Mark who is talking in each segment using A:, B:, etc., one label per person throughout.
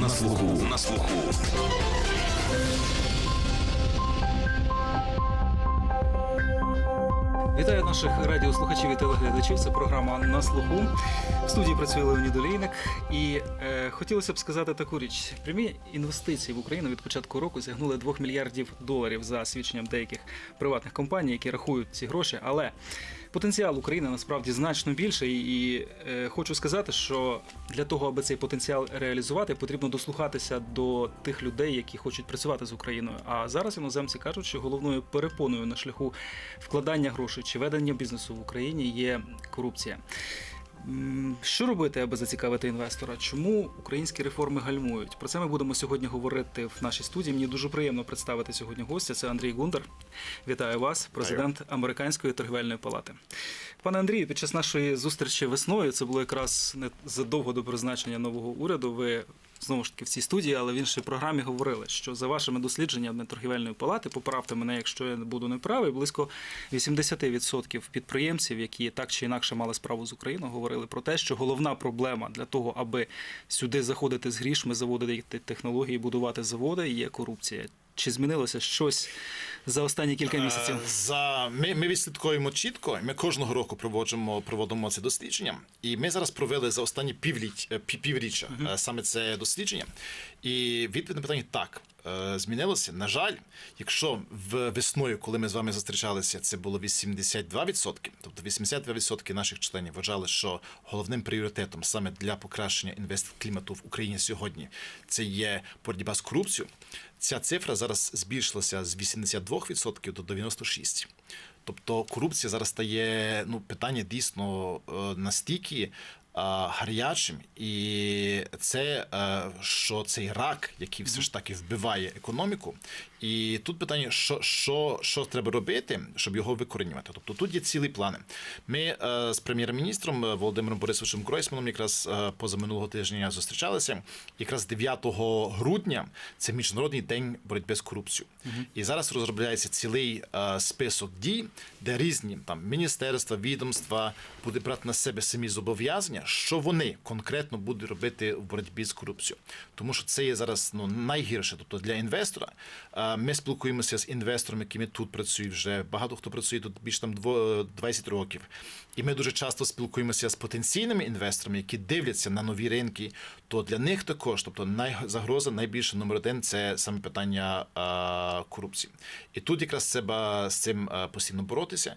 A: На слуху. На слуху.
B: Вітаю наших радіослухачів і телеглядачів. Це програма на слуху. В студії працює Леонід Олійник. І е, хотілося б сказати таку річ: прямі інвестиції в Україну від початку року сягнули 2 мільярдів доларів за свідченням деяких приватних компаній, які рахують ці гроші. Але потенціал України насправді значно більший. І е, хочу сказати, що для того, аби цей потенціал реалізувати, потрібно дослухатися до тих людей, які хочуть працювати з Україною. А зараз іноземці кажуть, що головною перепоною на шляху вкладання грошей чи ведення бізнесу в Україні є корупція. Що робити, аби зацікавити інвестора? Чому українські реформи гальмують? Про це ми будемо сьогодні говорити в нашій студії. Мені дуже приємно представити сьогодні гостя. Це Андрій Гундар. Вітаю вас, президент Американської торгівельної палати. Пане Андрію, під час нашої зустрічі весною це було якраз не задовго до призначення нового уряду. Ви знову ж таки в цій студії, але в іншій програмі говорили, що за вашими дослідженнями торгівельної палати, поправте мене, якщо я буду неправий, близько 80% підприємців, які так чи інакше мали справу з Україною, говорили про те, що головна проблема для того, аби сюди заходити з грішми, заводити технології, будувати заводи, є корупція. Чи змінилося щось за останні кілька місяців?
C: Е, За ми, ми відслідкуємо чітко. Ми кожного року проводимо проводимо це дослідження, і ми зараз провели за останні півліч, е, пів- півріччя е, саме це дослідження. І відповідь на питання так. Е, Змінилося. На жаль, якщо в весною, коли ми з вами зустрічалися, це було 82%, тобто 82% наших членів вважали, що головним пріоритетом саме для покращення інвестклімату в Україні сьогодні це є боротьба з корупцією. Ця цифра зараз збільшилася з 82% до 96%. Тобто корупція зараз стає ну, питання дійсно е, настільки гарячим, і це е, що цей рак, який все ж таки вбиває економіку. І тут питання, що, що, що треба робити, щоб його викорінювати. Тобто тут є цілі плани. Ми е, з прем'єр-міністром е, Володимиром Борисовичем Гройсманом якраз е, позаминулого тижня зустрічалися. Якраз 9 грудня це міжнародний день боротьби з корупцією. І зараз розробляється цілий е, список дій, де різні там міністерства, відомства будуть брати на себе самі зобов'язання, що вони конкретно будуть робити в боротьбі з корупцією. Тому що це є зараз ну найгірше. Тобто для інвестора ми спілкуємося з інвесторами, якими тут працюють вже багато хто працює тут більше там 20 років. І ми дуже часто спілкуємося з потенційними інвесторами, які дивляться на нові ринки. То для них також, тобто найзагроза найбільше номер один це саме питання корупції. І тут якраз треба з цим постійно боротися.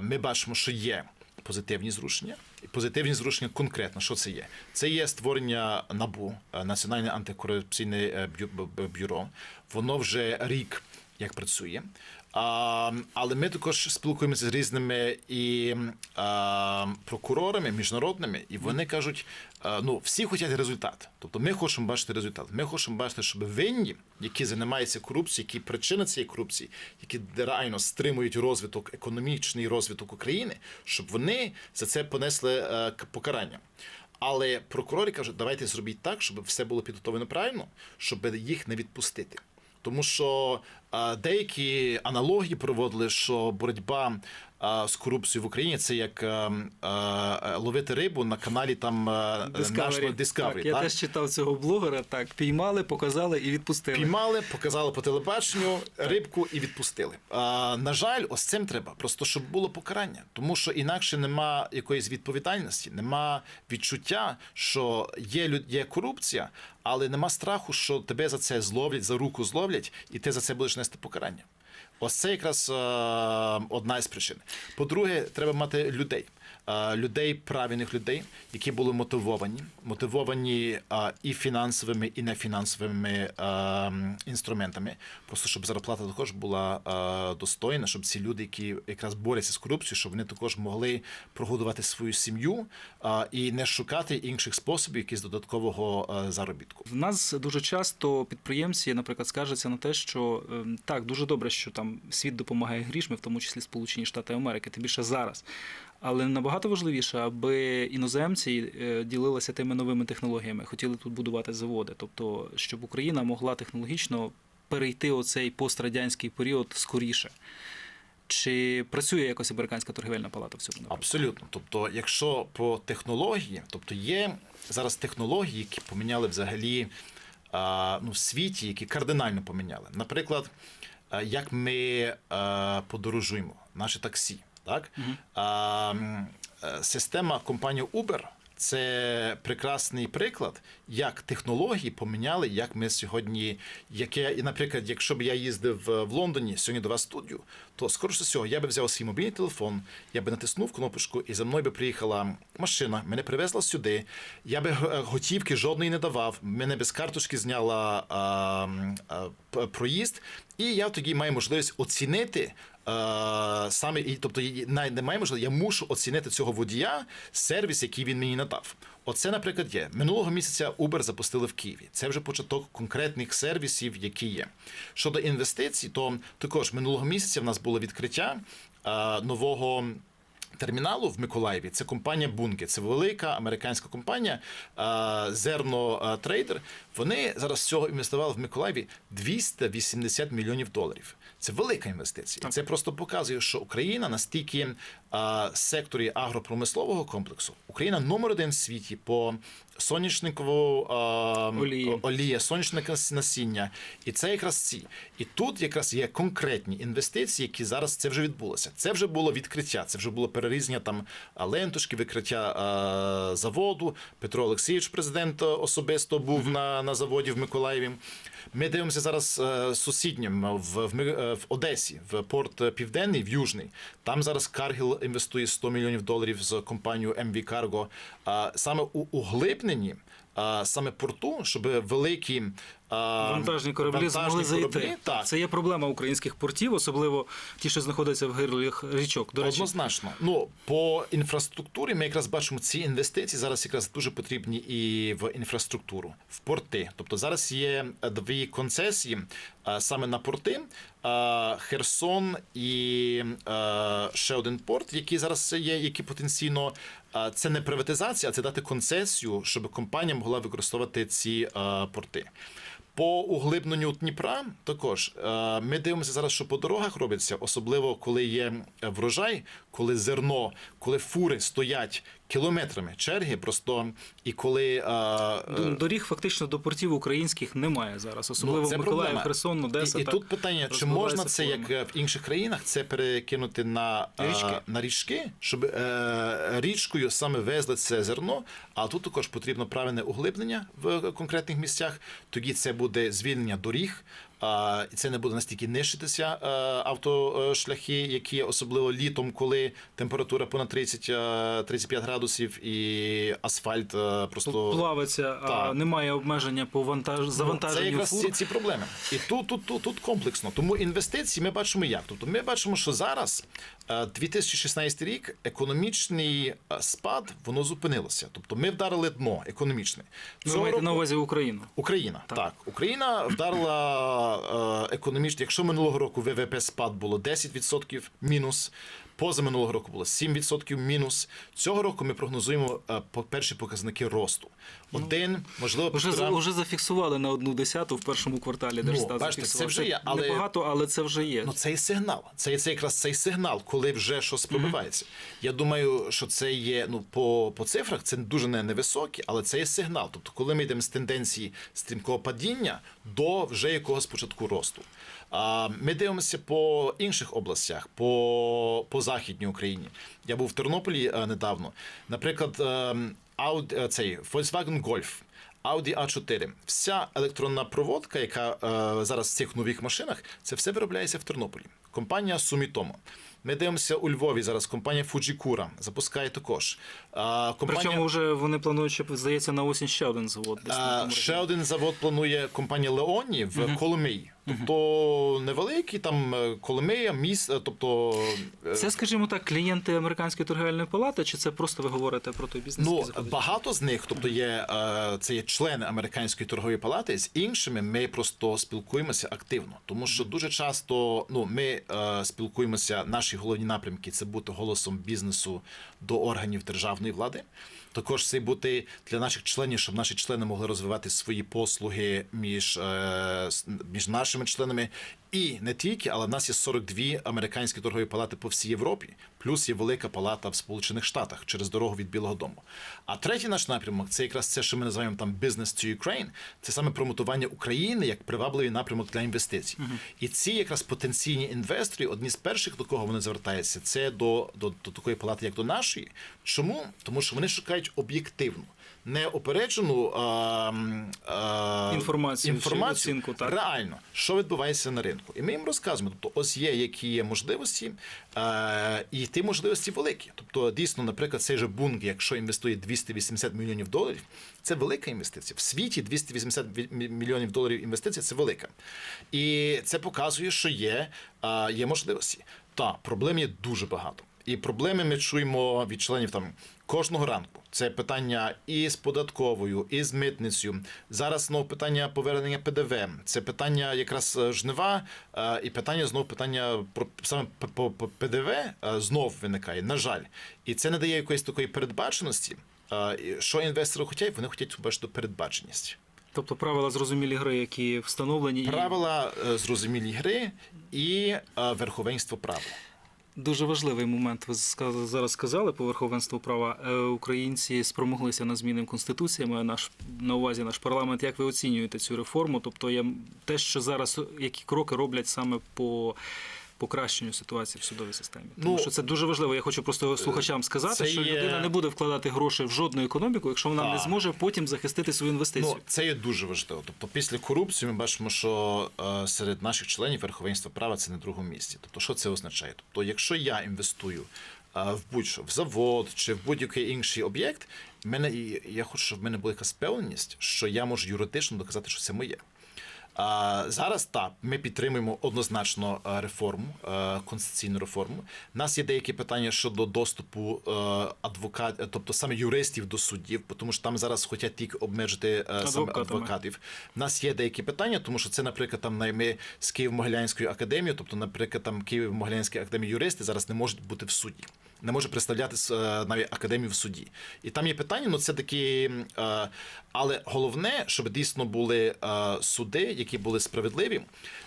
C: Ми бачимо, що є позитивні зрушення. Позитивні зрушення конкретно, що це є? Це є створення НАБУ, е, Національне антикорупційне е, бюро. Воно вже рік як працює. Але ми також спілкуємося з різними і прокурорами міжнародними, і вони кажуть: ну всі хочуть результат. Тобто ми хочемо бачити результат. Ми хочемо бачити, щоб винні, які займаються корупцією, які причини цієї корупції, які реально стримують розвиток, економічний розвиток України, щоб вони за це понесли е, покарання. Але прокурори кажуть, давайте зробіть так, щоб все було підготовлено правильно, щоб їх не відпустити. Тому що деякі аналогії проводили, що боротьба з корупцією в Україні це як а, а, ловити рибу на каналі там а, National Discovery.
B: Так, я
C: так?
B: теж читав цього блогера. Так, піймали, показали і відпустили.
C: Піймали, показали по телебаченню рибку і відпустили. На жаль, ось цим треба, просто щоб було покарання, тому що інакше нема якоїсь відповідальності, нема відчуття, що є люд- є корупція, але нема страху, що тебе за це зловлять, за руку зловлять, і ти за це будеш нести покарання. Ось це якраз е, одна із причин. По-друге, треба мати людей. Е, людей, правильних людей, які були мотивовані, мотивовані е, і фінансовими, і нефінансовими е, інструментами. Просто щоб зарплата також була е, достойна, щоб ці люди, які якраз борються з корупцією, щоб вони також могли прогодувати свою сім'ю е, і не шукати інших способів, якісь додаткового е, заробітку.
B: В нас дуже часто підприємці, наприклад, скаржаться на те, що ем, так дуже добре, що там світ допомагає грішми, в тому числі Сполучені Штати Америки, тим більше зараз. Але набагато важливіше, аби іноземці е, ділилися тими новими технологіями, хотіли тут будувати заводи, тобто щоб Україна могла технологічно перейти оцей пострадянський період скоріше. Чи працює якось американська торгівельна палата в цьому напрямку?
C: Абсолютно. Тобто, якщо по технології, тобто є зараз технології, які поміняли взагалі ну, в світі, які кардинально поміняли. Наприклад, як ми подорожуємо, наше таксі. Так? Е, система компанії Uber це прекрасний приклад, як технології поміняли, як ми сьогодні. Яке, і, наприклад, якщо б я їздив е, в Лондоні сьогодні до вас в студію, то скоріше всього я би взяв свій мобільний телефон, я би натиснув кнопочку, і за мною би приїхала машина, мене привезла сюди. Я би е, готівки жодної не давав. Мене без карточки зняла а, а, проїзд, і я тоді маю можливість оцінити. Е, саме і тобто немає можливо, я мушу оцінити цього водія сервіс, який він мені надав. Оце, наприклад, є минулого місяця Uber запустили в Києві. Це вже початок конкретних сервісів, які є. Щодо інвестицій, то також минулого місяця в нас було відкриття е, нового. Терміналу в Миколаєві це компанія Бунки. Це велика американська компанія Зерно Трейдер. Вони зараз всього інвестували в Миколаєві 280 мільйонів доларів. Це велика інвестиція. Це просто показує, що Україна настільки в секторі агропромислового комплексу, Україна номер один в світі по соняшникову
B: Олії.
C: олія, сонячне насіння. І це якраз ці. І тут якраз є конкретні інвестиції, які зараз це вже відбулося. Це вже було відкриття, це вже було перерізання там лентушки, відкриття заводу. Петро Олексійович, президент, особисто був на, на заводі в Миколаєві. Ми дивимося зараз е, сусіднім в, в, Ми- е, в Одесі, в порт е, Південний, в Южний. Там зараз Каргіл інвестує 100 мільйонів доларів з компанією MV Cargo. Саме у углибненні, саме порту, щоб великі а,
B: Вантажні кораблі
C: вантажні
B: змогли зайти.
C: так,
B: Це є проблема українських портів, особливо ті, що знаходяться в гирлях річок. До речі,
C: Однозначно. Ну по інфраструктурі ми якраз бачимо ці інвестиції зараз якраз дуже потрібні і в інфраструктуру, в порти. Тобто зараз є дві концесії саме на порти. Херсон і ще один порт, які зараз є, які потенційно це не приватизація, а це дати концесію, щоб компанія могла використовувати ці порти. По углибненню Дніпра також ми дивимося зараз, що по дорогах робиться, особливо коли є врожай, коли зерно, коли фури стоять кілометрами черги, просто і коли е,
B: доріг фактично до портів українських немає зараз, особливо
C: Ну,
B: Миколаїв. Херсон, Одеса.
C: І, і
B: так,
C: тут питання: чи можна це,
B: форми.
C: як в інших країнах, це перекинути на е,
B: Річки.
C: на річки, щоб е, річкою саме везли це зерно. А тут також потрібно правильне углиблення в конкретних місцях. Тоді це буде звільнення доріг. І це не буде настільки нищитися е, автошляхи, які особливо літом, коли температура понад 30, е, 35 градусів і асфальт е, просто
B: плавиться, а немає обмеження по вантаж...
C: Ну, Це якраз
B: фур.
C: ці, ці проблеми. І тут, тут, тут, тут комплексно. Тому інвестиції ми бачимо як. Тобто ми бачимо, що зараз е, 2016 рік економічний спад воно зупинилося. Тобто ми вдарили дно економічне.
B: Ви маєте
C: року-
B: на увазі Україну.
C: Україна так. Україна вдарила економічно. Якщо минулого року ВВП спад було 10% мінус. Поза минулого року було 7% мінус. Цього року ми прогнозуємо е, перші показники росту. Один, можливо,
B: Вже,
C: півтора-
B: вже зафіксували на одну десяту в першому кварталі Держстат.
C: Ну, бачите, це вже є, але-
B: Небагато, але це вже є.
C: Ну, це і сигнал. Це, це якраз цей сигнал, коли вже щось пробивається. Я думаю, що це є ну по, по цифрах, це дуже не невисокі, але це є сигнал. Тобто, коли ми йдемо з тенденції стрімкого падіння до вже якогось початку росту. А ми дивимося по інших областях, по, по західній Україні. Я був в Тернополі е, недавно. Наприклад, ем, Audi, е, цей Volkswagen Golf. Audi A4. Вся електронна проводка, яка е, зараз в цих нових машинах, це все виробляється в Тернополі. Компанія Sumitomo. Ми дивимося у Львові зараз. Компанія Fujikura запускає також. А, компанія...
B: Причому вже вони планують, що здається, на осінь ще один завод. Десь
C: А, ще один завод планує компанія Леоні в Коломиї. Тобто невеликий там е, Коломия, міс, е, тобто е,
B: Це, скажімо так, клієнти американської торгівельної палати, чи це просто ви говорите про той бізнес?
C: Ну багато з них, тобто є це є члени американської торгової палати. З іншими ми просто спілкуємося активно, тому що дуже часто ну ми спілкуємося. Наші головні напрямки це бути голосом бізнесу до органів державної влади. Також це бути для наших членів, щоб наші члени могли розвивати свої послуги між, е, між нашими членами. І не тільки, але в нас є 42 американські торгові палати по всій Європі, Плюс є велика палата в Сполучених Штатах через дорогу від Білого Дому. А третій наш напрямок це якраз це, що ми називаємо там Business to Ukraine, це саме промотування України як привабливий напрямок для інвестицій. І ці якраз потенційні інвестори, одні з перших, до кого вони звертаються, це до, до, до такої палати, як до нашої. Чому? Тому що вони шукають об'єктивну. Не опереджену а, а,
B: Інформацію
C: інформацію
B: оцінку, так.
C: реально, що відбувається на ринку. І ми їм розказуємо, тобто ось є, які є можливості, е, і ті можливості великі. Тобто, дійсно, наприклад, цей же Бунг, якщо інвестує 280 мільйонів доларів, це велика інвестиція. В світі 280 ві- мільйонів доларів інвестицій це велика. І це показує, що є, є можливості. Та проблем є дуже багато. І проблеми ми чуємо від членів там кожного ранку. Це питання і з податковою, і з митницею. Зараз знову питання повернення ПДВ. Це питання якраз е, жнива, е, і питання знову питання про саме по ПДВ е, знов виникає. На жаль, і це не дає якоїсь такої передбаченості. Що інвестори хочуть? Вони хочуть бачити передбаченість.
B: Тобто правила зрозумілі гри, які встановлені.
C: Правила зрозумілі гри і верховенство права.
B: Дуже важливий момент. Ви зараз сказали по верховенству права. Е, Українці спромоглися на зміни в конституції. Маю наш на увазі наш парламент. Як ви оцінюєте цю реформу? Тобто, я те, що зараз які кроки роблять саме по покращенню ситуації в судовій системі, тому
C: Ну,
B: що це дуже важливо. Я хочу просто слухачам сказати, що
C: є-
B: людина не буде вкладати гроші в жодну економіку, якщо вона не зможе потім захистити свою інвестицію.
C: Ну, це є дуже важливо. Тобто, після корупції ми бачимо, що е, серед наших членів верховенство права це на другому місці. Тобто, що це означає? Тобто, якщо я інвестую е, в будь-що в завод чи в будь-який інший об'єкт, мене я хочу, щоб в мене була якась певність, що я можу юридично доказати, що це моє. А, зараз так, ми підтримуємо однозначно е, реформу, е, конституційну реформу. У нас є деякі питання щодо доступу адвокатів, тобто саме юристів до суддів, тому що там зараз хочуть тільки обмежити е, саме адвокатів. У нас є деякі питання, тому що це, наприклад, там най- ми з Києво-Могилянської академії, тобто, наприклад, там Києво-Могилянська академія юристи зараз не можуть бути в суді. Не може представляти е, навіть академію в суді. І там є питання, ну це такі. е, але головне, щоб дійсно були е, суди, які були справедливі.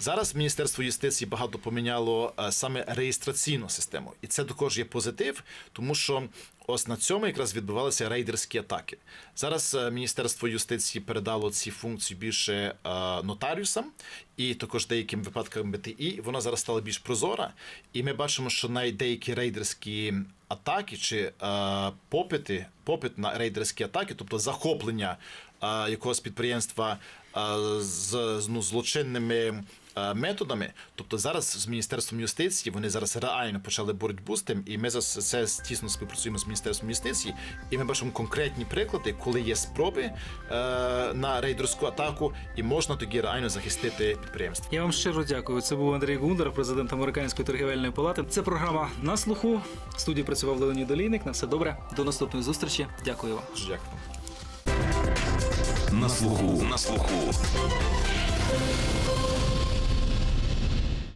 C: Зараз Міністерство юстиції багато поміняло саме реєстраційну систему, і це також є позитив, тому що ось на цьому якраз відбувалися рейдерські атаки. Зараз е, Міністерство юстиції передало ці функції більше е, нотаріусам і також деяким випадкам БТІ. Вона зараз стала більш прозора, і ми бачимо, що навіть деякі рейдерські атаки чи е, попити, попит на рейдерські атаки, тобто захоплення якогось підприємства з ну, злочинними. Е, Методами, тобто зараз з міністерством юстиції вони зараз реально почали боротьбу з тим, і ми за це тісно співпрацюємо з міністерством юстиції, і ми бачимо конкретні приклади, коли є спроби е, на рейдерську атаку, і можна тоді реально захистити підприємство.
B: Я вам щиро дякую. Це був Андрій Гундар, президент Американської торгівельної палати. Це програма на слуху. В студії працював Леонід Олійник. На все добре. До наступної зустрічі. Дякую вам.
C: Дякую.
A: На слуху. На слуху.